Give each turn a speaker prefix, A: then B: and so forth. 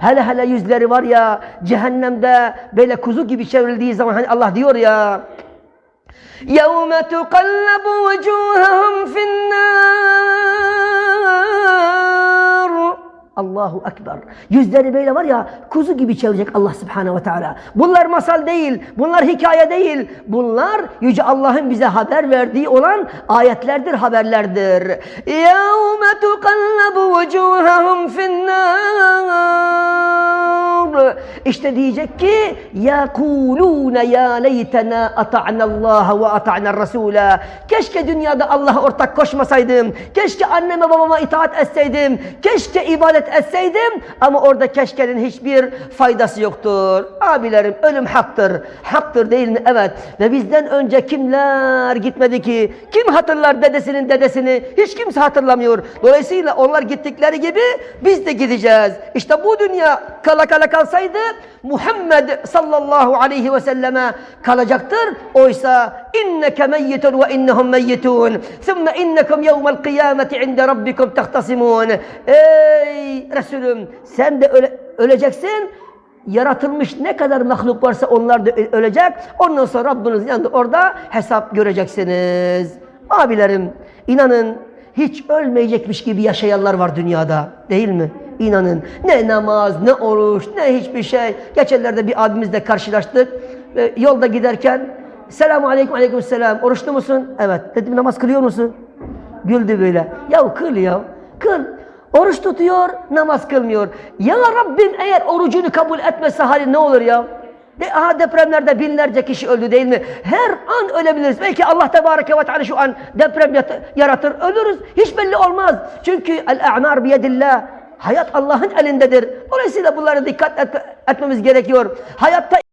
A: Hele hele yüzleri var ya cehennemde böyle kuzu gibi çevrildiği zaman hani Allah diyor ya يَوْمَ تُقَلَّبُ وُجُوهَهُمْ فِي النَّارِ Allahu Ekber. Yüzleri böyle var ya kuzu gibi çevirecek Allah Subhanahu ve Teala. Bunlar masal değil, bunlar hikaye değil. Bunlar Yüce Allah'ın bize haber verdiği olan ayetlerdir, haberlerdir. يَوْمَ تُقَلَّبُ وُجُوهَهُمْ فِي النَّارِ işte diyecek ki yakuluna ya leytena ata'na Allah ve ata'na Rasula. Keşke dünyada Allah'a ortak koşmasaydım. Keşke anneme babama itaat etseydim. Keşke ibadet etseydim ama orada keşkenin hiçbir faydası yoktur. Abilerim ölüm haktır. Haktır değil mi? Evet. Ve bizden önce kimler gitmedi ki? Kim hatırlar dedesinin dedesini? Hiç kimse hatırlamıyor. Dolayısıyla onlar gittikleri gibi biz de gideceğiz. İşte bu dünya kala kala kalsaydı Muhammed sallallahu aleyhi ve selleme kalacaktır. Oysa inneke meyyitun ve innehum meyyitun. Thumma innekum yevmel kıyameti inde rabbikum tehtasimun. Ey Resulüm sen de öle, öleceksin. Yaratılmış ne kadar mahluk varsa onlar da ölecek. Ondan sonra Rabbinizin yanında orada hesap göreceksiniz. Abilerim inanın hiç ölmeyecekmiş gibi yaşayanlar var dünyada değil mi? İnanın ne namaz ne oruç ne hiçbir şey. Geçenlerde bir abimizle karşılaştık. Ve yolda giderken selamu aleyküm aleyküm selam oruçlu musun? Evet. Dedim namaz kılıyor musun? Güldü böyle. Ya kıl ya. Kıl. Oruç tutuyor, namaz kılmıyor. Ya Rabbim eğer orucunu kabul etmese hali ne olur ya? De, aha depremlerde binlerce kişi öldü değil mi? Her an ölebiliriz. Belki Allah Tebareke ve Teala şu an deprem yaratır, ölürüz. Hiç belli olmaz. Çünkü el-a'mar biyedillah. Hayat Allah'ın elindedir. Dolayısıyla bunlara dikkat et- etmemiz gerekiyor. Hayatta